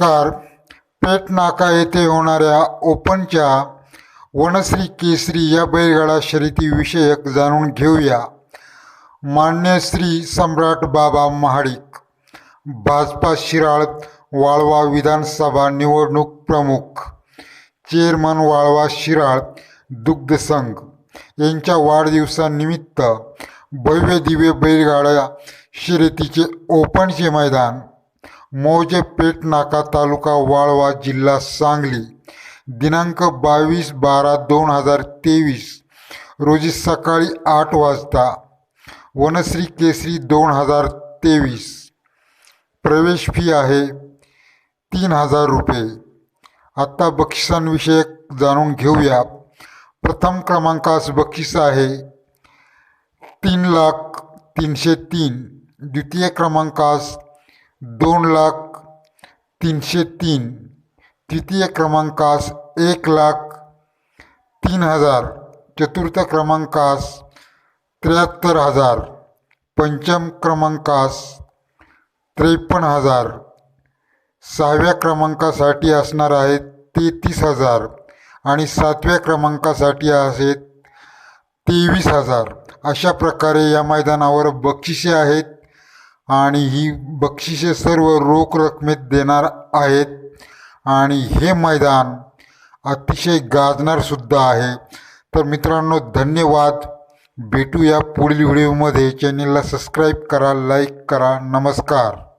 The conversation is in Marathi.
नमस्कार पेट नाका येथे होणाऱ्या ओपनच्या वनश्री केसरी या बैलगाडा शर्यतीविषयक जाणून घेऊया. मान्य श्री सम्राट बाबा महाडिक भाजपा शिराळ वाळवा विधानसभा निवडणूक प्रमुख चेअरमन वाळवा शिराळ दुग्ध संघ यांच्या वाढदिवसानिमित्त भव्य दिव्य बैलगाडा शर्यतीचे ओपनचे मैदान मौजे पेठ नाका तालुका वाळवा जिल्हा सांगली. दिनांक बावीस बारा दोन हजार तेवीस रोजी सकाळी आठ वाजता वनश्री केसरी दोन हजार तेवीस. प्रवेश फी आहे तीन हजार रुपये. आत्ता बक्षिसांविषयक जाणून घेऊया. प्रथम क्रमांकास बक्षीस आहे तीन लाख तीनशे तीन. द्वितीय क्रमांकास दोन लाख तीनशे तीन. तृतीय क्रमांकास एक लाख तीन हजार. चतुर्थ क्रमांकास त्र्याहत्तर हजार. पंचम क्रमांकास त्रेपन्न हजार. सहाव्या क्रमांकासाठी असणार आहेत तेहतीस हजार. आणि सातव्या क्रमांकासाठी आहेत तेवीस हजार. अशा प्रकारे या मैदानावर बक्षिसे आहेत. आणि ही बक्षिसे सर्व रोख रकमेत देणार आहेत. आणि हे मैदान अतिशय गाजणारसुद्धा आहे. तर मित्रांनो धन्यवाद. भेटूया पुढील व्हिडिओमध्ये. चॅनेलला सबस्क्राईब करा लाईक करा. नमस्कार.